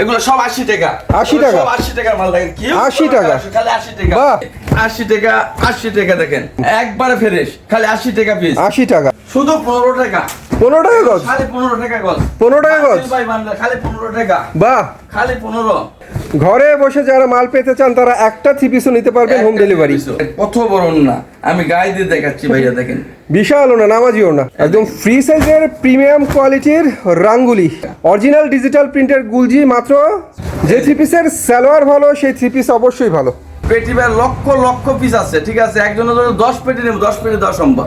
এগুলো সব আশি টাকা। 80 টাকা? সব আশি টাকার মাল দেখেন। কি 80 টাকা? খালি আশি টাকা। বাহ। আশি টাকা আশি টাকা দেখেন। একবারে ফ্রেশ খালি আশি টাকা পিস আশি টাকা। শুধু পনেরো টাকা। পনেরো টাকা গজ? খালি পনেরো টাকা গজ। 15 টাকা গজ? ভাই বান্দা খালি পনেরো টাকা। বাহ। খালি পনেরো। ঘরে বসে যারা মাল পেতে চান তারা একটা থ্রি পিসও নিতে পারবেন হোম ডেলিভারি কত বড় না আমি গায়ে দিয়ে দেখাচ্ছি ভাইয়া দেখেন। বিশাল না নামাজিও না একদম ফ্রি সাইজের প্রিমিয়াম কোয়ালিটির রাঙ্গুলি। অরিজিনাল ডিজিটাল প্রিন্টের গুলজি মাত্র। যে থ্রি পিসের সালোয়ার ভালো সেই থ্রি পিস অবশ্যই ভালো। পেটি ভাই লক্ষ লক্ষ পিস আছে ঠিক আছে? একজনের জন্য দশ পেটি নেব দশ পেটি দেওয়া সম্ভব।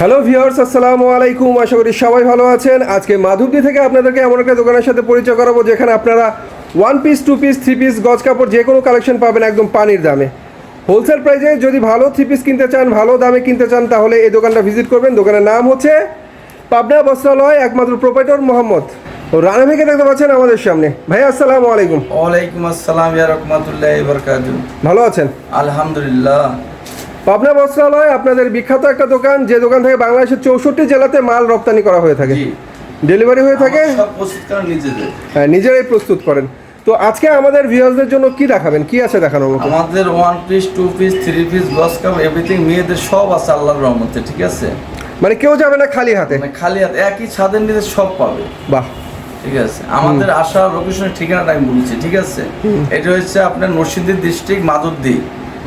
হ্যালো ভিউয়ার্স আসসালামু আলাইকুম আশা করি সবাই ভালো আছেন। আজকে মাধবদী থেকে আপনাদেরকে এমন একটা দোকানের সাথে পরিচয় করাবো যেখানে আপনারা one piece two piece three piece গজ কাপড় যে কোনো কালেকশন পাবেন একদম পানির দামে। হোলসেল প্রাইসে যদি ভালো থ্রি পিস কিনতে চান ভালো দামে কিনতে চান তাহলে এই দোকানটা ভিজিট করবেন। দোকানের নাম হচ্ছে পাবনা বস্ত্রালয় একমাত্র প্রোপাইটর মোহাম্মদ। ও রানা ভাইকে দেখতে পাচ্ছেন আমাদের সামনে। ভাই আসসালামু আলাইকুম। ওয়ালাইকুম আসসালাম ইয়া রহমাতুল্লাহ ভালো আছেন? আলহামদুলিল্লাহ। পাবনা বস্ত্রালয় আপনাদের বিখ্যাত একটা দোকান যে দোকান থেকে বাংলাদেশের চৌষট্টি জেলাতে মাল রপ্তানি করা হয়ে থাকে। ডেলিভারি হয়ে থাকে? হ্যাঁ নিজেরাই প্রস্তুত করেন। তো আজকে আমাদের ভিউয়ার্সদের জন্য কি দেখাবেন? কি আছে দেখানোর মতো? আমাদের one piece two piece three piece গস কাপ এভরিথিং মেয়েদের সব আছে আল্লাহর রহমতে ঠিক আছে? মানে কেউ যাবে না খালি হাতে? মানে খালি হাতে একই ছাদের নিচে সব পাবে। বাহ। ঠিক আছে? আমাদের আসা লোকেশনের ঠিকানাটা আমি বলছি ঠিক আছে? এটা হচ্ছে আপনার নরসিংদী ডিস্ট্রিক্ট মাধবদী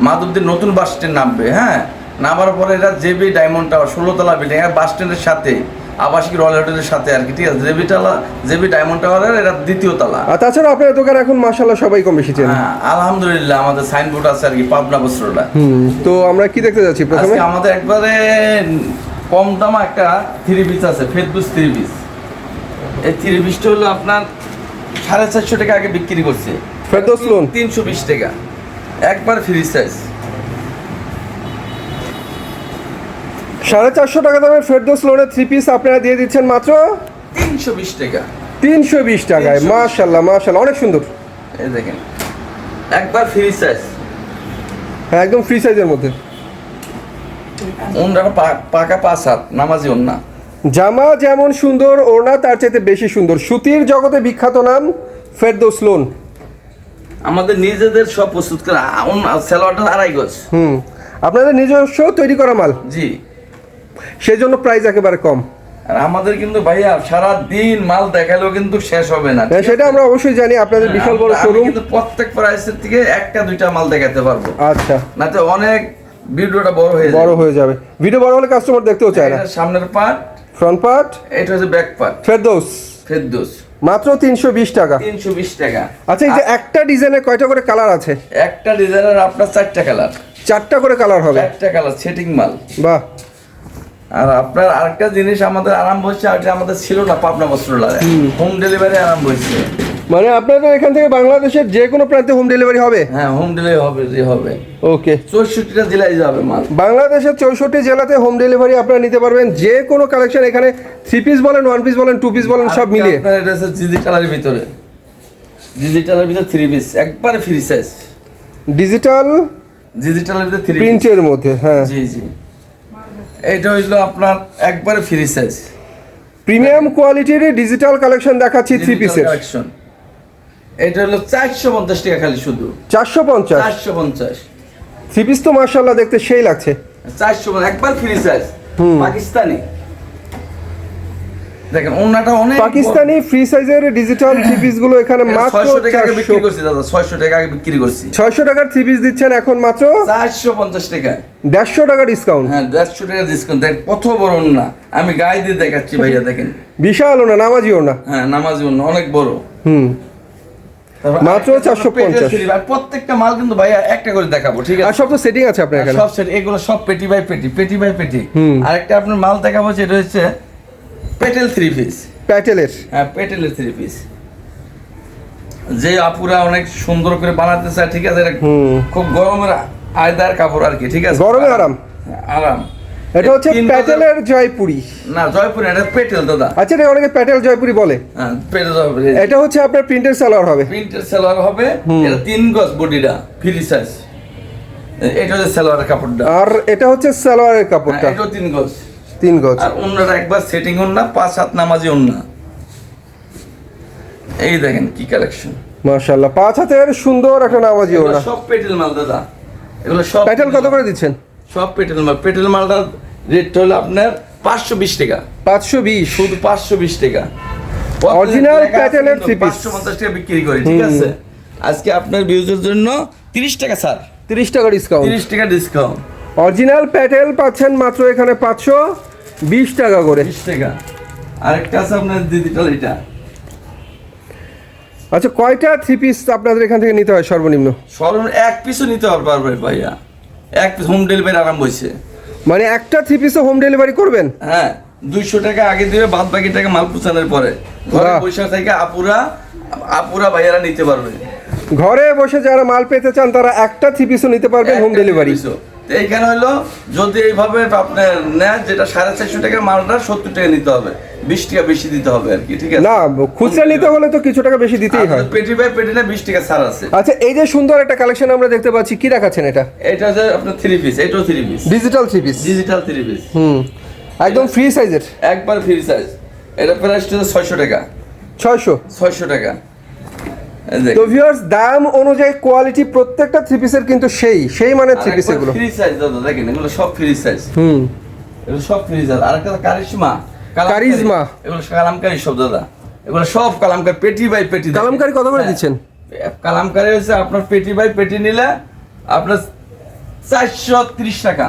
মাধবদীর নতুন বাস স্ট্যান্ড নামবে হ্যাঁ? নামার পরে এটা জেবি ডায়মন্ড টাওয়ার ষোলোতলা বিল্ডিং বাস স্ট্যান্ডের সাথে আবাসিক রয়্যাল হোটেলের সাথে আর কি ঠিক আছে? জেবি টালা জেবি ডায়মন্ড টাওয়ারের এটা দ্বিতীয় তলা। আর তাছাড়া আপনার দোকান এখন মাসাল্লাহ সবাই কম বেশি চেনে। হ্যাঁ আলহামদুলিল্লাহ আমাদের সাইনবোর্ড আছে আর কি পাবনা বস্ত্রটা হুম তো আমরা কি দেখতে যাচ্ছি প্রথমে? আজকে আমাদের একবারে কম দামা একটা থ্রি পিস আছে ফেদবুস থ্রি পিস এই থ্রি পিসটা হলো আপনার সাড়ে চারশো টাকা আগে বিক্রি করছে। ফেরদৌস লোন। তিনশো বিশ টাকা। একবার ফ্রি সাইজ সাড়ে চারশো টাকা দামের ফেরদোস লোনের থ্রি পিস আপনারা দিয়ে দিচ্ছেন মাত্র তিনশো বিশ টাকা। তিনশো বিশ টাকায়। 320 মাশাল্লাহ মাশাল্লাহ অনেক সুন্দর। এই দেখেন একবার ফ্রি সাইজ হ্যাঁ একদম ফ্রি সাইজের মধ্যে। ওনরা পাকা পাঁচ হাত নামাজি ওন জামা যেমন সুন্দর ওড়না তার চাইতে বেশি সুন্দর। সুতির জগতে বিখ্যাত নাম ফেরদৌস লোন আমাদের নিজেদের সব প্রস্তুত করা স্যালোয়ারটা আড়াই গজ। হুম। আপনাদের নিজস্ব তৈরি করা মাল? জি। সেই জন্য প্রাইস একেবারে কম। আর আমাদের কিন্তু ভাইয়া সারা দিন মাল দেখালেও কিন্তু শেষ হবে না হ্যাঁ, সেটা আমরা অবশ্যই জানি আপনাদের বিশাল বড় শোরুম কিন্তু প্রত্যেক প্রাইসের থেকে একটা দুইটা মাল দেখাতে পারব। আচ্ছা। নাতে অনেক ভিডিওটা বড় হয়ে বড় হয়ে যাবে। ভিডিও বড় হলে কাস্টমার দেখতেও চায় না। সামনের পার্ট ফ্রন্ট পার্ট এটা হচ্ছে ব্যাক পার্ট ফেরদৌস ফেরদোস মাত্র তিনশো বিশ টাকা। তিনশো বিশ টাকা। আচ্ছা এই যে একটা ডিজাইনে কয়টা করে কালার আছে? একটা ডিজাইনের আপনার চারটা কালার। চারটা করে কালার হবে? চারটা কালার সেটিং মাল। বাহ। আর আপনার আরেকটা জিনিস আমাদের আরাম হচ্ছে আর আমাদের ছিল না পাবনা বস্ত্রালয়ে হোম। ডেলিভারি আরাম হচ্ছে। মানে আপনাদের এখান থেকে বাংলাদেশের যে কোনো প্রান্তে হোম ডেলিভারি হবে? হ্যাঁ হোম ডেলিভারি হবে যে হবে। ওকে চৌষট্টিটা জেলায় যাবে মাল। বাংলাদেশের চৌষট্টি জেলাতে হোম ডেলিভারি আপনারা নিতে পারবেন। যে কোনো কালেকশন এখানে থ্রি পিস বলেন ওয়ান পিস বলেন টু পিস বলেন সব মিলিয়ে। আপনার এটা হচ্ছে ডিজিটালের ভিতরে। ডিজিটালের ভিতরে থ্রি পিস একবারে ফ্রি সাইজ ডিজিটাল ডিজিটালের ভিতরে থ্রি প্রিন্টের মধ্যে হ্যাঁ। জি জি। এটা হইল আপনার একবারে ফ্রি সাইজ প্রিমিয়াম কোয়ালিটির ডিজিটাল কালেকশন দেখাচ্ছি থ্রি পিসের কালেকশন এটা হলো চারশো পঞ্চাশ টাকা খালি শুধু। চারশো পঞ্চাশ? চারশো পঞ্চাশ। থ্রি পিস তো মার্শাল্লাহ দেখতে সেই লাগছে। চারশো একবার ফ্রি সাইজ পাকিস্তানি। দেখেন ওনাটা অনেক পাকিস্তানি ফ্রি সাইজের ডিজিটাল থ্রি পিসগুলো এখানে মাত্র ছয়শো টাকা আগে বিক্রি করছি দাদা ছয়শো টাকা আগে বিক্রি করছি। ছয়শো টাকার থ্রি পিস দিচ্ছেন এখন মাত্র চারশো পঞ্চাশ টাকা। দেড়শো টাকা ডিসকাউন্ট হ্যাঁ দেড়শো টাকা ডিসকাউন্ট দেখ কত বড় আমি গায়ে দিয়ে দেখাচ্ছি ভাইয়া দেখেন। বিশাল না নামাজিও না হ্যাঁ নামাজি অন্য অনেক বড়। হুম। মাত্র আরেকটা 450 আর প্রত্যেকটা মাল কিন্তু ভাইয়া একটা করে দেখাবো ঠিক আর আছে? সব তো সেটিং আছে আপনার এখানে। সব সেট এগুলো সব পেটি বাই পেটি পেটি বাই পেটি। হুম। আরেকটা আপনার মাল দেখাবো যেটা হচ্ছে পেটেল থ্রি পিস প্যাটেলের। হ্যাঁ পেটেলের থ্রি পিস যে আপুরা অনেক সুন্দর করে বানাতে চায় ঠিক আছে? খুব গরমের আয়দার কাপড় আর কি ঠিক আছে? গরমে আরাম। আরাম। এটা হচ্ছে প্যাটেলের জয়পুরি। না জয়পুর এটা পেটেল দাদা। আচ্ছা এটা অনেকে প্যাটেল জয়পুরি বলে। হ্যাঁ জয়পুর এটা হচ্ছে আপনার প্রিন্টের সালোয়ার হবে। প্রিন্টের সালোয়ার হবে এটা তিন গজ বডিটা ফ্রি সাইজ। এটা হচ্ছে সালোয়ারের কাপড়টা। আর এটা হচ্ছে সালোয়ারের কাপড়টা। হ্যাঁ, এটাও তিন গজ। তিন গজ। আর অন্যরা একবার সেটিং অন্য পাঁচ হাত নামাজি অন্য এই দেখেন কি কালেকশন মাশাল্লাহ পাঁচ হাতের সুন্দর একটা নামাজি ওনা সব পেটেল মাল দাদা। এগুলো সব প্যাটেল কত করে দিচ্ছেন? সব পেটেল মাল। পেটেল মালটার রেট হলো আপনার পাঁচশো বিশ টাকা। পাঁচশো বিশ? শুধু পাঁচশো বিশ টাকা। অরিজিনাল pattern এর three পাঁচশো পঞ্চাশ টাকা বিক্রি করি ঠিক আছে? আজকে আপনার ভিউজের জন্য তিরিশ টাকা স্যার। তিরিশ টাকা ডিসকাউন্ট তিরিশ টাকা ডিসকাউন্ট অরিজিনাল প্যাটেল পাচ্ছেন মাত্র এখানে পাঁচশো বিশ টাকা করে। বিশ টাকা। আরেকটা আছে আপনার ডিজিটাল এটা। আচ্ছা কয়টা থ্রি পিস আপনাদের এখান থেকে নিতে হয় সর্বনিম্ন? সর্বনিম্ন এক পিসও নিতে পারবে ভাইয়া। এক হোম ডেলিভারি আরাম হয়েছে মানে একটা থ্রি পিসে হোম ডেলিভারি করবেন? হ্যাঁ দুইশো টাকা আগে দিবে বাদ বাকি টাকা মাল পুচানোর পরে। ঘরে। পয়সা থেকে আপুরা আপুরা ভাইয়ারা নিতে পারবে। ঘরে বসে যারা মাল পেতে চান তারা একটা থ্রি পিসও নিতে পারবেন হোম ডেলিভারি এইখানে হলো যদি এইভাবে আপনার নেয় যেটা সাড়ে চারশো টাকা মালটা সত্তর টাকা নিতে হবে। বিশ টাকা বেশি দিতে হবে আর কি ঠিক আছে? না খুচরা নিতে হলে তো কিছু টাকা বেশি দিতেই হয়। পেটি বাই পেটি না বিশ টাকা ছাড় আছে। আচ্ছা এই যে সুন্দর একটা কালেকশন আমরা দেখতে পাচ্ছি কি দেখাচ্ছেন এটা? এটা হচ্ছে আপনার থ্রি পিস এটাও three piece digital three piece digital three piece হুম একদম ফ্রি সাইজের একবার ফ্রি সাইজ এটা প্রাইস ছয়শো টাকা। ছয়শো? ছয়শো টাকা। তো ভিউয়ার্স দাম অনুযায়ী কোয়ালিটি প্রত্যেকটা থ্রি পিসের কিন্তু সেই সেই মানের থ্রি পিস এগুলো ফ্রি সাইজ দাদা দেখেন এগুলো সব ফ্রি সাইজ হুম। এগুলো সব ফ্রি সাইজ আর একটা কারিশমা। কারিজমা। এগুলো কালামকারী সব দাদা। এগুলো সব কালামকারী পেটি বাই পেটি। কালামকারী কত করে হ্যাঁ। দিচ্ছেন? কালামকারী হচ্ছে আপনার পেটি বাই পেটি নিলে আপনার চারশো ত্রিশ টাকা।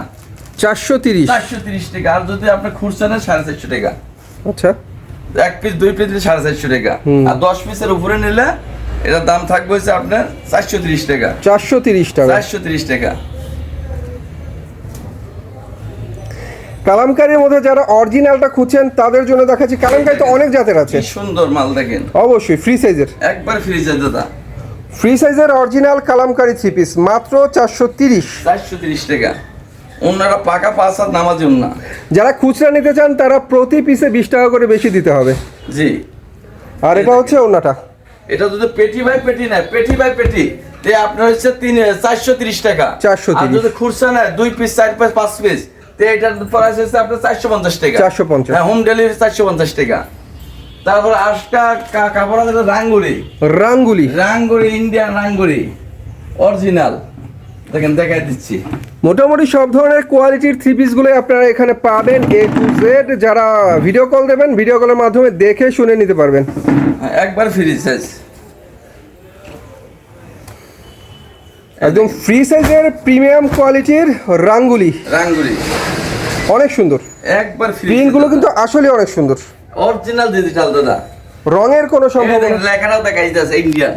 চারশো তিরিশ। চারশো তিরিশ টাকা। আর যদি আপনার খুচরা নেন সাড়ে চারশো টাকা। আচ্ছা। এক পিস দুই পিস নিলে সাড়ে চারশো টাকা। আর দশ পিসের উপরে নিলে এটার দাম থাকবে হচ্ছে আপনার চারশো তিরিশ টাকা। চারশো তিরিশ টাকা। চারশো তিরিশ টাকা। কালামকারীর মধ্যে যারা অরিজিনালটা খুঁজছেন তাদের জন্য দেখাচ্ছি কালামকারী তো অনেক জাতের আছে। সুন্দর মাল দেখেন। অবশ্যই ফ্রি সাইজের একবার ফ্রিজে দাদা। ফ্রি সাইজের অরিজিনাল কালামকারী থ্রি পিস মাত্র চারশো তিরিশ। চারশো তিরিশ টাকা। অন্যরা পাকা পাঁচ হাত নামাজ না যারা খুচরা নিতে চান তারা প্রতি পিসে বিশ টাকা করে বেশি দিতে হবে। জি। আর এটা হচ্ছে ওনাটা। এটা যদি পেটি ভাই পেটি নেয় পেটি ভাই পেটি তে আপনার হচ্ছে তিন চারশো তিরিশ টাকা। চারশো আর যদি খুরসা নেয় দুই পিস চার পিস পাঁচ পিস তে এটার প্রাইস হচ্ছে আপনার চারশো পঞ্চাশ টাকা। 450 হ্যাঁ হোম ডেলিভারি চারশো পঞ্চাশ টাকা। তারপর আটটা কা- কাপড় আছে রাঙ্গুলি। রাঙ্গুলি। রাঙ্গুলি ইন্ডিয়ান রাঙ্গুলি অরিজিনাল দেখেন দেখাই দিচ্ছি। মোটামুটি সব ধরনের কোয়ালিটির থ্রি পিসগুলোই আপনারা এখানে পাবেন এ টু জেড যারা ভিডিও কল দেবেন ভিডিও কলের মাধ্যমে দেখে শুনে নিতে পারবেন। একবার ফ্রি সাইজ একদম ফ্রি সাইজের প্রিমিয়াম কোয়ালিটির রাঙ্গুলি। রাঙ্গুলি। অনেক সুন্দর। একবার ফ্রি প্রিন্টগুলো কিন্তু আসলে অনেক সুন্দর। অরিজিনাল ডিজিটাল দাদা। রঙের কোনো এই সম্ভাবনা লেখাটাও যাচ্ছে ইন্ডিয়ান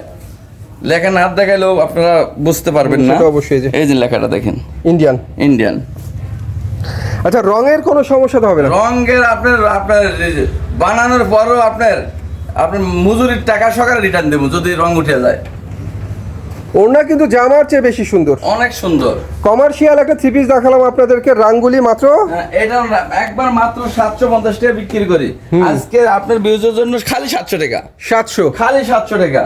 লেখা না দেখাইলেও আপনারা বুঝতে পারবেন না। অবশ্যই এই যে লেখাটা দেখেন। ইন্ডিয়ান ইন্ডিয়ান আচ্ছা রঙের কোনো সমস্যা তো হবে না? রঙের আপনার আপনার বানানোর পরও আপনার আপনার মজুরির টাকা সকালে রিটার্ন দেবো যদি রং উঠে যায়। ওড়না কিন্তু জামার চেয়ে বেশি সুন্দর। অনেক সুন্দর। কমার্শিয়াল একটা থ্রি পিস দেখালাম আপনাদেরকে রাঙ্গুলি মাত্র। হ্যাঁ, এটা একবার মাত্র সাতশো পঞ্চাশ টাকা বিক্রি করি। আজকে আপনার বিউজের জন্য খালি সাতশো টাকা। সাতশো। খালি সাতশো টাকা।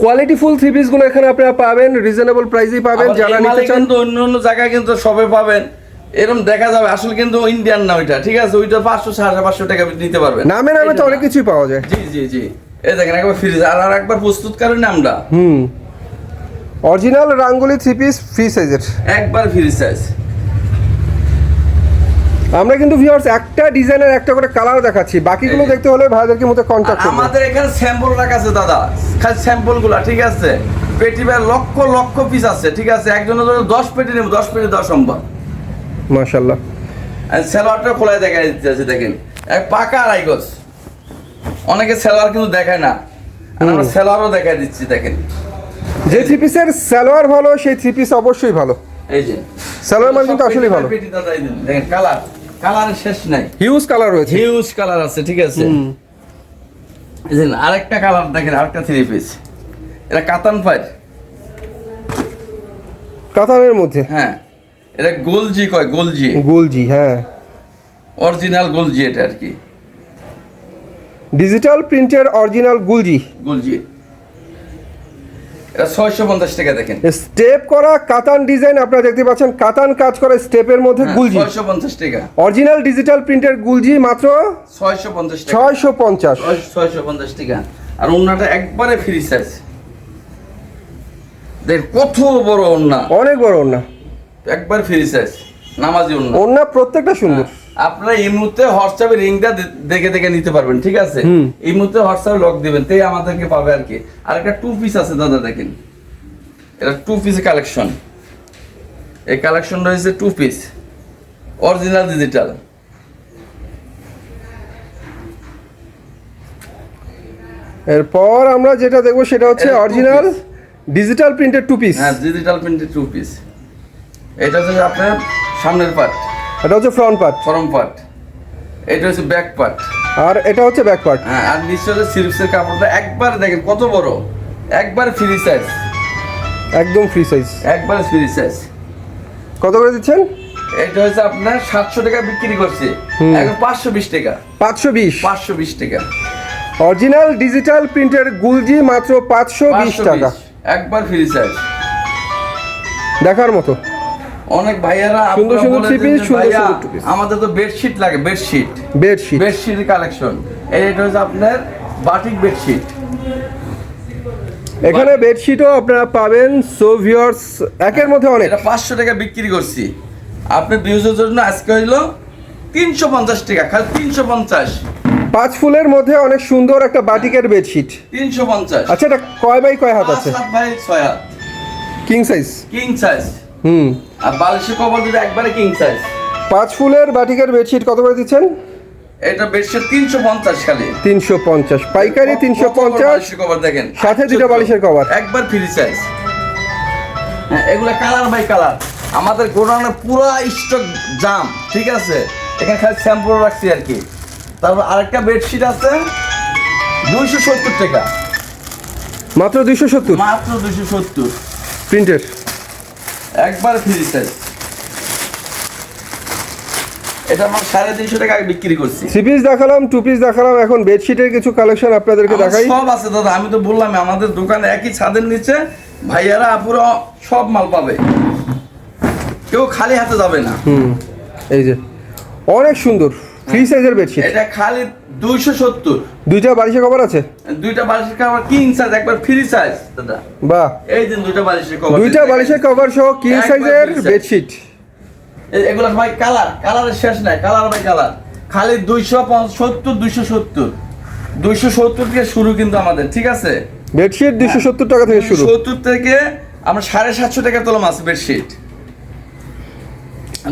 কোয়ালিটি ফুল থ্রি পিসগুলো এখানে আপনারা পাবেন রিজনেবল প্রাইসেই পাবেন যারা নিতে চান। কিন্তু অন্য অন্য জায়গায় কিন্তু সবে পাবেন। এরকম দেখা যাবে আসলে কিন্তু ইন্ডিয়ান না ওইটা ঠিক আছে? ওইটা পাঁচশো সাড়ে পাঁচশো টাকা নিতে পারবেন। নামে নামে তো অনেক। কিছুই পাওয়া যায়। জি জি জি। এই দেখেন একবার ফ্রিজ আর আর একবার প্রস্তুত করেন আমরা হুম। অরিজিনাল রাঙ্গুলি থ্রি পিস ফ্রি সাইজের একবার ফ্রি সাইজ আমরা কিন্তু ভিউয়ার্স একটা ডিজাইনের একটা করে কালার দেখাচ্ছি। বাকিগুলো দেখতে হলে ভাইদেরকে মতো কন্ট্যাক্ট আমাদের এখানে স্যাম্পল রাখা আছে দাদা। খালি স্যাম্পলগুলা ঠিক আছে? পেটি ভাই লক্ষ লক্ষ পিস আছে ঠিক আছে? একজনের জন্য দশ পেটি নেব দশ পেটি দেওয়া সম্ভব। মাশাআল্লাহ। আর সেলোয়ারটা খোলায় দেখা দিতেছে দেখেন। এক পাকা আড়াই গজ। অনেকে সেলোয়ার কিন্তু দেখায় না। আমরা সেলোয়ারও দেখাই দিচ্ছি দেখেন। যে থ্রি পিসের সালোয়ার ভালো সেই থ্রি পিস অবশ্যই ভালো। এই যে। সালোয়ার মান কিন্তু আসলেই ভালো। পেটি দাদা দেখেন কালার কালারের শেষ নাই। হিউজ কালার রয়েছে। হিউজ কালার আছে ঠিক আছে? আরেকটা কালার দেখেন আরেকটা থ্রি পিস এটা কাতান ফাইট কাতানের মধ্যে? হ্যাঁ। এটা গোলজি কয় গোলজি। গোলজি হ্যাঁ। অরিজিনাল গোলজি এটা আর কি। ডিজিটাল প্রিন্টের অরিজিনাল গুলজি। গোলজি। এটা টাকা দেখেন। স্টেপ করা কাতান ডিজাইন আপনারা দেখতে পাচ্ছেন। কাতান কাজ করা স্টেপের মধ্যে গুলজি। ছয়শো পঞ্চাশ টাকা। অরিজিনাল ডিজিটাল প্রিন্টের গুলজি মাত্র ছয়শো পঞ্চাশ টাকা। ছয়শো পঞ্চাশ। ছয়শো পঞ্চাশ টাকা। আর একবারে ফ্রি সাইজ দেখ কত বড় ওন্না। অনেক বড় ওনা একবার ফ্রি সাইজ নামাজি ওন্না। ওনা প্রত্যেকটা সুন্দর। আপনারা এই মুহূর্তে হোয়াটসঅ্যাপে রিংটা দেখে দেখে নিতে পারবেন ঠিক আছে? এই মুহূর্তে হোয়াটসঅ্যাপে লক দিবেন তাই আমাদেরকে পাবে আর কি। আর একটা টু পিস আছে দাদা দেখেন। এটা টু পিস কালেকশন এই কালেকশন রয়েছে টু পিস অরিজিনাল ডিজিটাল এরপর আমরা যেটা দেখব সেটা হচ্ছে অরিজিনাল ডিজিটাল প্রিন্টের টু পিস হ্যাঁ ডিজিটাল প্রিন্টেড টু পিস এটা হচ্ছে আপনার সামনের পার্ট এটা হচ্ছে ফ্রন্ট পার্ট ফরম পার্ট এটা হচ্ছে ব্যাক পার্ট আর এটা হচ্ছে ব্যাক পার্ট হ্যাঁ আর নিচে হচ্ছে সিল্পসের কাপড়টা একবার দেখেন কত বড়। একবার ফ্রি সাইজ একদম ফ্রি সাইজ একবার ফ্রি সাইজ কত করে দিচ্ছেন? এটা হচ্ছে আপনার সাতশো টাকা বিক্রি করছে। এখন পাঁচশো বিশ টাকা। পাঁচশো বিশ? পাঁচশো বিশ টাকা। অরিজিনাল ডিজিটাল প্রিন্টের গুলজি মাত্র পাঁচশো বিশ 520 টাকা। একবার ফ্রি সাইজ দেখার মতো। অনেক ভাইয়ারা সুন্দর সুন্দর two আমাদের তো বেডশিট লাগে বেডশিট বেডশিট বেডশিট কালেকশন এটা হচ্ছে আপনার বাটিক বেডশিট এখানে বেডশিটও আপনারা পাবেন সো ভিউয়ার্স একের মধ্যে অনেক। এটা পাঁচশো টাকা বিক্রি করছি। আপনি ভিউজের জন্য আজকে হইল তিনশো পঞ্চাশ টাকা খালি তিনশো পঞ্চাশ। পাঁচ ফুলের মধ্যে অনেক সুন্দর একটা বাটিকের বেডশিট তিনশো পঞ্চাশ। আচ্ছা এটা কয় বাই কয় হাত আছে? হাত বাই ছয় হাত। কিং সাইজ কিং সাইজ হুম। আর বালিশের কভার দিলে একবারে কিং সাইজ পাঁচ ফুলের বাটিকের বেডশিট কত করে দিচ্ছেন? এটা বেডশিট তিনশো পঞ্চাশ খালি। তিনশো পঞ্চাশ। পাইকারি তিনশো পঞ্চাশ। কভার দেখেন। সাথে দুটো বালিশের কভার। একবার ফ্রি সাইজ এগুলা কালার বাই কালার আমাদের গোডাউনের পুরো স্টক জাম ঠিক আছে? এখানে খালি স্যাম্পল রাখছি আর কি। তারপর আরেকটা বেডশিট আছে দুইশো সত্তর টাকা। মাত্র দুইশো সত্তর? মাত্র দুইশো সত্তর। প্রিন্টের? একবার ফ্রি সাইজ এটা আমার সাড়ে তিনশো টাকা বিক্রি করছি। থ্রি পিস দেখালাম টু পিস দেখালাম এখন বেডশিটের কিছু কালেকশন আপনাদেরকে দেখাই। সব আছে দাদা আমি তো বললাম আমাদের দোকানে একই ছাদের নিচে ভাইয়ারা পুরো সব মাল পাবে। কেউ খালি হাতে যাবে না। হুম এই যে অনেক সুন্দর ফ্রি সাইজের বেডশিট এটা খালি দুইশো সত্তর। দুইটা বালিশের কভার আছে? দুইটা বালিশের কভার কিং সাইজ একবার ফ্রি সাইজ দাদা। বাহ। এই দিন দুইটা বালিশের কভার দুইটা বালিশের কভার সহ কিং সাইজের বেডশিট এগুলো ভাই কালার কালারের শেষ নাই কালার বাই কালার খালি দুইশো সত্তর দুইশো সত্তর। দুইশো সত্তর থেকে শুরু কিন্তু আমাদের ঠিক আছে? বেডশিট দুইশো সত্তর টাকা থেকে শুরু। সত্তর থেকে আমরা সাড়ে সাতশো টাকা তোলাম আছে বেডশিট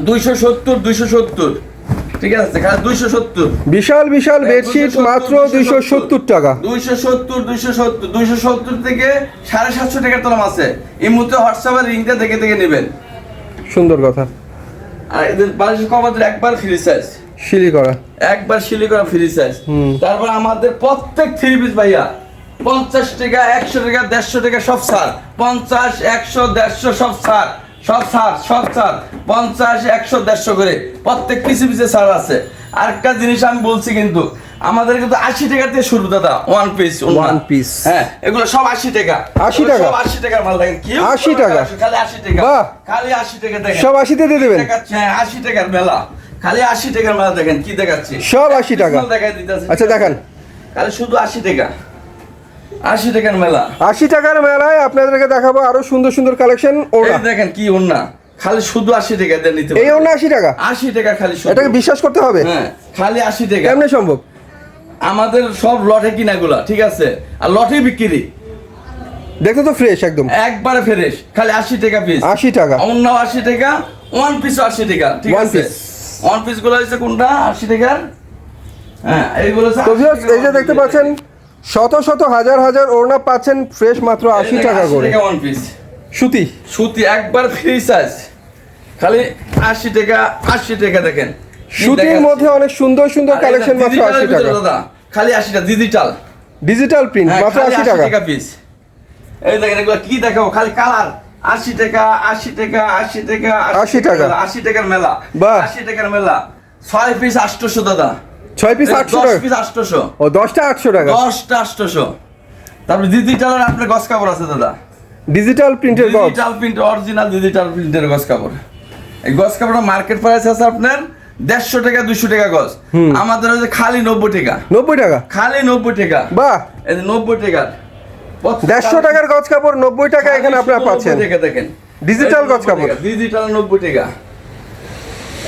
দুইশো সত্তর দুইশো সত্তর। ঠিক আছে দুইশো সত্তর। বিশাল বিশাল বেডশিট মাত্র দুইশো সত্তর। টাকা। দুইশো সত্তর দুইশো সত্তর দুইশো সত্তর থেকে সাড়ে সাতশো টাকা তোলাম আছে। এই মুহূর্তে হোয়াটসঅ্যাপের লিঙ্কটা দেখে দেখে নেবেন। সুন্দর কথা। আর এদের বালিশের কভার একবার ফ্রি সাইজ শিলি করা। একবার সিলি করা ফ্রি সাইজ তারপর আমাদের প্রত্যেক থ্রি পিস ভাইয়া পঞ্চাশ টাকা একশো টাকা দেড়শো টাকা সব ছাড়। পঞ্চাশ একশো দেড়শো সব ছাড়। সব ছাড় সব ছাড়। পঞ্চাশ একশো দেড়শো করে। প্রত্যেক পিসে পিসে ছাড় আছে। আরেকটা জিনিস আমি বলছি কিন্তু আমাদের কিন্তু আশি টাকা থেকে শুরু দাদা ওয়ান পিস One piece। হ্যাঁ এগুলো সব আশি টাকা। 80 টাকা? সব আশি টাকার মাল দেখেন কি 80 টাকা? খালি আশি টাকা। খালি আশি টাকা দেখেন। সব আশিতে দিয়ে দেবেন? হ্যাঁ, আশি টাকার মেলা। খালি আশি টাকার মেলা দেখেন কি দেখাচ্ছি? সব 80 টাকা? দেখাই দিতেছি। আচ্ছা দেখান। খালি শুধু আশি টাকা। আশি টাকার মেলা। আশি টাকার মেলায় আপনাদেরকে দেখাবো আরও সুন্দর সুন্দর কালেকশন ওরা দেখেন কি ওন্না খালি শুধু আশি টাকা দিয়ে নিতে এই ওনা আশি টাকা? আশি টাকা খালি শুধু। এটাকে বিশ্বাস করতে হবে? হ্যাঁ খালি আশি টাকা। কেমনে সম্ভব? আমাদের সব লটে কিনাগুলা ঠিক আছে? আর লটে বিক্রি। দেখতে তো ফ্রেশ একদম। একবারে ফ্রেশ খালি আশি টাকা পিস আশি টাকা। অন্য আশি টাকা ওয়ান পিস আশি টাকা ঠিক আছে? ওয়ান পিসগুলো হচ্ছে কোনটা? আশি টাকার? হ্যাঁ এইগুলো হচ্ছে তো 80 viewers, টাকা এই যে দেখতে পাচ্ছেন শত শত হাজার হাজার ওড়না পাচ্ছেন ফ্রেশ মাত্র আশি টাকা করে। ওয়ান পিস সুতি? সুতি একবার ফ্রি সাইজ খালি আশি টাকা আশি টাকা দেখেন। সুতির মধ্যে অনেক সুন্দর সুন্দর কালেকশন মাত্র আশি টাকা। দাদা। খালি আশিটা ডিজিটাল ডিজিটাল প্রিন্ট হ্যাঁ মাত্র আশি আশি টাকা। টাকা পিস এই দেখেন এগুলো কি দেখাবো? খালি কালার আশি টাকা আশি টাকা আশি টাকা 80 টাকা। আশি টাকার মেলা। বাহ। আশি টাকার মেলা। ছয় পিস আটশোশো দাদা। ছয় পিস আটশো টাকা। পিস আটশোশো। ও দশটা আটশো টাকা? দশটা আটশোশো। তারপরে ডিজিটালের আপনার গছ কাপড় আছে দাদা। ডিজিটাল প্রিন্টের ডিজিটাল প্রিন্ট অরিজিনাল ডিজিটাল প্রিন্টের গজ কাপড়। এই গজ কাপড়ের মার্কেট প্রাইস আছে আপনার দেড়শো টাকা দুশো টাকা গজ আমাদের হচ্ছে খালি নব্বই টাকা। নব্বই টাকা? খালি নব্বই টাকা। বাহ! এই যে নব্বই টাকার। দেড়শো টাকার গজ কাপড় নব্বই টাকা এখানে আপনারা পাচ্ছেন। টাকা দেখেন। Digital গজ কাপড়। ডিজিটাল নব্বই টাকা।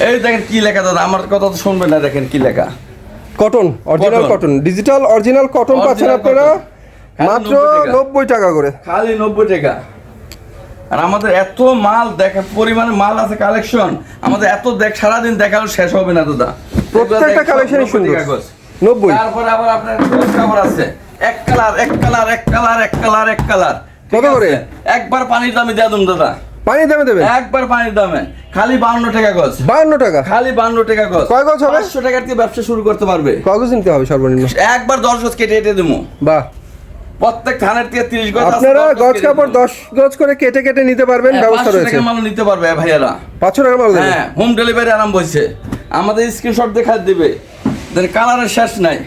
এই দেখেন কি লেখা দাদা আমার কথা তো শুনবেন না দেখেন কি লেখা। Cotton original cotton digital original cotton পাচ্ছেন আপনারা? মাত্র 90 টাকা। নব্বই টাকা করে। খালি নব্বই টাকা। আর আমাদের এত মাল দেখা পরিমাণে মাল আছে কালেকশন আমাদের এত দেখ সারাদিন দেখাও শেষ হবে না দাদা। প্রত্যেকটা কালেকশনই সুন্দর। নব্বই। তারপরে আবার আপনার কাপড় আছে। এক কালার এক কালার এক কালার এক কালার এক কালার কত করে? একবার পানির দামে দিয়ে দিন দাদা। পানির দামে দেবেন? একবার পানির দামে। খালি বাউন্ন টাকা গজ। বাহান্ন টাকা? খালি বাউন্ন টাকা গজ। কয় গজ হবে? পাঁচশো টাকার দিয়ে ব্যবসা শুরু করতে পারবে। কাগজ নিতে হবে সর্বনিম্ন? একবার দশ গজ কেটে কেটে দেবো। বাহ। প্রত্যেক থানের থেকে তিরিশ গজ আছে, আপনারা গজ কাপড় দেবো। দশ গজ করে কেটে কেটে নিতে পারবেন হ্যাঁ, ব্যবস্থা 500 রয়েছে। টাকার মাল নিতে পারবে ভাইয়ারা। পাঁচশো টাকার মাল হ্যাঁ হোম ডেলিভারি আরাম বলছে আমাদের স্ক্রিনশট দেখা দিবে। দেন কালারের শেষ নাই।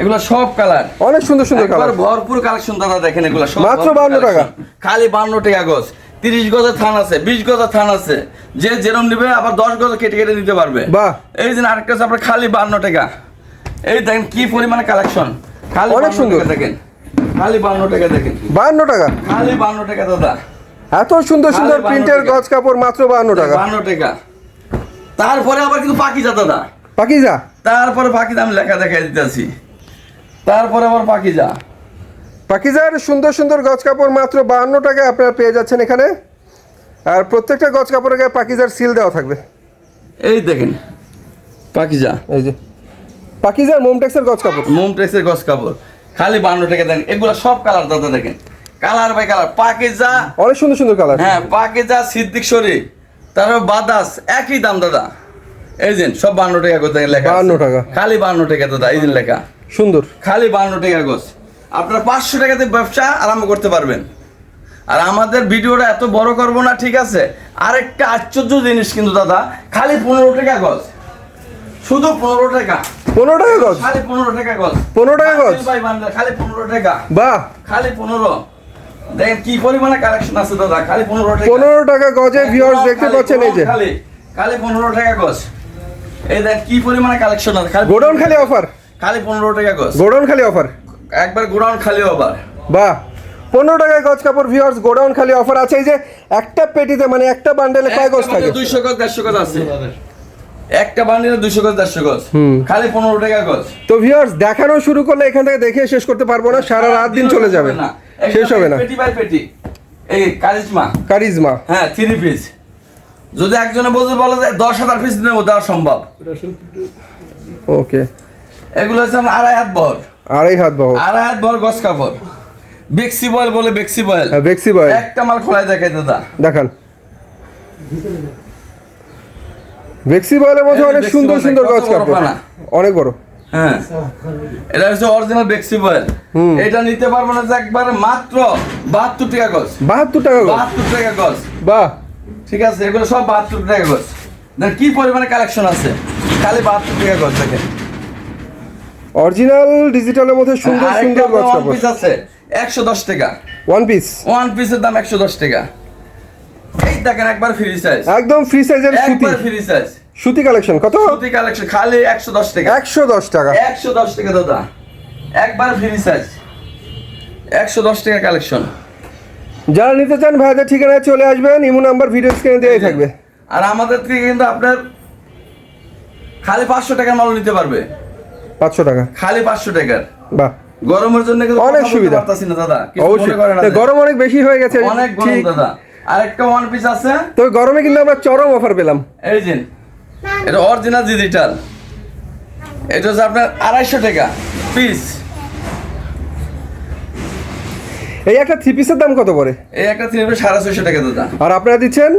এগুলো সব কালার অনেক সুন্দর সুন্দর কালার ভরপুর কালেকশন দাদা দেখেন এগুলো সব মাত্র 52 টাকা। খালি বান্ন টাকা গজ। তিরিশ গজের থান আছে বিশ গজের থান আছে। যে যেরম নিবে আবার দশ গজ কেটে কেটে নিতে পারবে। বাহ। এই দিন আরেকটা আছে আপনার খালি বান্ন টাকা। এই দেখেন কি পরিমাণে কালেকশন খালি অনেক সুন্দর। দেখেন। খালি বান্ন টাকা দেখেন। বাহান্ন টাকা? খালি বান্ন টাকা দাদা। এত সুন্দর সুন্দর প্রিন্টের। গজ কাপড় মাত্র বাহান্ন টাকা। বান্ন টাকা। তারপরে আবার কিন্তু পাকিজা দাদা। পাকিজা? তারপরে পাকিজা আমি লেখা দেখাই দিতেছি। তারপরে আবার পাকিজা। পাকিজার সুন্দর সুন্দর গজ কাপড় মাত্র বাহান্ন টাকায় আপনারা পেয়ে যাচ্ছেন এখানে। আর প্রত্যেকটা গজ কাপড়ের গায়ে পাকিজার সিল দেওয়া থাকবে। এই দেখেন পাকিজা। এই যে পাকিজার মোমটেক্সের গজ কাপড়। মোমটেক্সের গস কাপড় খালি বান্ন টাকা দেন। এগুলো সব কালার দাদা দেখেন। কালার বাই কালার পাকিজা অনেক সুন্দর সুন্দর কালার। হ্যাঁ পাকিজা সিদ্দিক শরী তারপর বাদাস একই দাম দাদা। এই দিন সব বান্ন টাকা করে লেখা। 52 টাকা। খালি বান্ন টাকা দাদা এই দিন লেখা। সুন্দর। খালি বান্ন টাকা গোস আপনার পাঁচশো টাকাতে ব্যবসা আরম্ভ করতে পারবেন। আর আমাদের ভিডিওটা এত বড় করব না ঠিক আছে? আরেকটা আশ্চর্য জিনিস কিন্তু দাদা খালি পনেরো টাকা গজ। শুধু পনেরো টাকা। পনেরো টাকা গজ? খালি পনেরো টাকা গজ। 15 টাকা গজ? বাই খালি পনেরো টাকা। বাহ। খালি পনেরো। দেখেন কি পরিমাণে কালেকশন আছে দাদা খালি পনেরো টাকা। পনেরো টাকা গজে ভিউয়ার্স দেখতে পাচ্ছেন এই যে। খালি খালি পনেরো টাকা গজ। এই দেখ কি পরিমাণে কালেকশন আছে খালি গোডাউন খালি অফার খালি পনেরো টাকা গজ। গোডাউন খালি অফার একবার গোডাউন খালি আবার। বাহ পনেরো টাকায় গজ কাপড় ভিউয়ার্স গোডাউন খালি অফার আছে। এই যে একটা পেটিতে মানে একটা বান্ডেলে কয় গজ থাকে? দুইশো গজ দেড়শো গজ আছে। একটা বান্ডিলে দুইশো গজ দেড়শো গজ। খালি পনেরো টাকা গজ। তো ভিউয়ার্স দেখানো শুরু করলে এখান থেকে দেখে শেষ করতে পারব না। সারা রাত দিন চলে যাবে। শেষ হবে না। পেটি বাই পেটি। এই কারিজমা। কারিজমা। হ্যাঁ থ্রি পিস যদি একজনে বলতে বলে যে দশ হাজার পিস নেব দেওয়া সম্ভব। ওকে এগুলো হচ্ছে আমার আড়াই হাত বহর। আড়াই হাত বাহু। আড়াই হাত বহর গছ কাপড়। বেক্সি বয়েল বলে বেক্সি বয়েল। হ্যাঁ, বেক্সি বয় একটা মাল খোলাই দেখাই দাদা। দেখান। বেক্সি বয়েলের মধ্যে অনেক সুন্দর সুন্দর গজ বড় কাপড়। অনেক বড়। হ্যাঁ। এটা হচ্ছে অরিজিনাল বেক্সি বয়েল। এটা নিতে পারব না যে একবারে মাত্র বাহাত্তর টাকা গছ। বাহাত্তর টাকা গজ বাহাত্তর টাকা গছ। বাহ। ঠিক আছে এগুলো সব বাহাত্তর টাকা দেখেন কি পরিমাণে কালেকশন আছে? খালি বাহাত্তর টাকা গছ দেখেন। অরিজিনাল ডিজিটালের মধ্যে সুন্দর সুন্দর ওয়ান কাপড় পিস আছে একশো দশ টাকা। ওয়ান পিস ওয়ান পিসের দাম একশো দশ টাকা। এই দেখেন একবার ফ্রি সাইজ একদম ফ্রি সাইজের সুতি। একবার ফ্রি সাইজ সুতি কালেকশন কত? সুতি কালেকশন খালি একশো দশ টাকা। একশো দশ টাকা। একশো দশ টাকা দাদা। একবার ফ্রি সাইজ একশো দশ টাকা কালেকশন যারা নিতে চান ভাইদের ঠিকানায় চলে আসবেন। ইমো নাম্বার ভিডিও স্ক্রিনে দেওয়াই থাকবে। আর আমাদের থেকে কিন্তু আপনার খালি পাঁচশো টাকার মাল নিতে পারবে। পাঁচশো টাকা। খালি পাঁচশো টাকার? বাহ। গরমের জন্য অনেক সুবিধা। না দাদা। অবশ্যই। তো। গরম অনেক বেশি হয়ে গেছে অনেক গরম দাদা। আরেকটা ওয়ান পিস আছে। তবে গরমে কিন্তু আমরা চরম অফার পেলাম। এই যে এটা অরিজিনাল ডিজিটাল এটা হচ্ছে আপনার আড়াইশো টাকা পিস এই একটা থ্রি পিসের দাম কত পড়ে? এই একটা তিন সাড়ে ছয়শো টাকা দাদা। আর আপনারা দিচ্ছেন?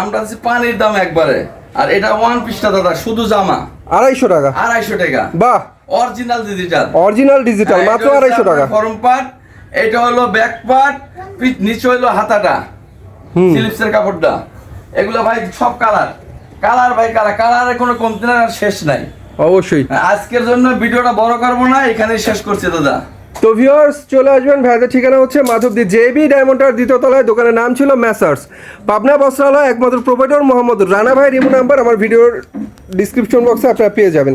আমরা দিচ্ছি পানির দাম একবারে। আর এটা ওয়ান পিসটা দাদা শুধু জামা। আড়াইশো টাকা। আড়াইশো টাকা। বাহ। অরিজিনাল ডিজিটাল অরিজিনাল ডিজিটাল হ্যাঁ, মাত্র আড়াইশো টাকা। ফরম পার্ট এটা হলো ব্যাক পার্ট নিচে হলো হাতাটা ফিলিপসের কাপড়টা। এগুলো ভাই সব কালার কালার ভাই কালার কালারের কোনো কমতি নাই আর শেষ নাই। অবশ্যই। আজকের জন্য ভিডিওটা বড় করব না এখানেই শেষ করছি দাদা। তো ভিউয়ার্স চলে আসবেন। ভাইদের ঠিকানা হচ্ছে মাধবদী জেবি ডায়মন্ডার দ্বিতীয় তলায়। দোকানের নাম ছিল ম্যাসার্স। পাবনা বস্ত্রালয় একমাত্র প্রোপাইটর মোহাম্মদ রানা ভাই। রিমু নাম্বার আমার ভিডিওর ডিসক্রিপশন বক্সে আপনারা পেয়ে যাবেন।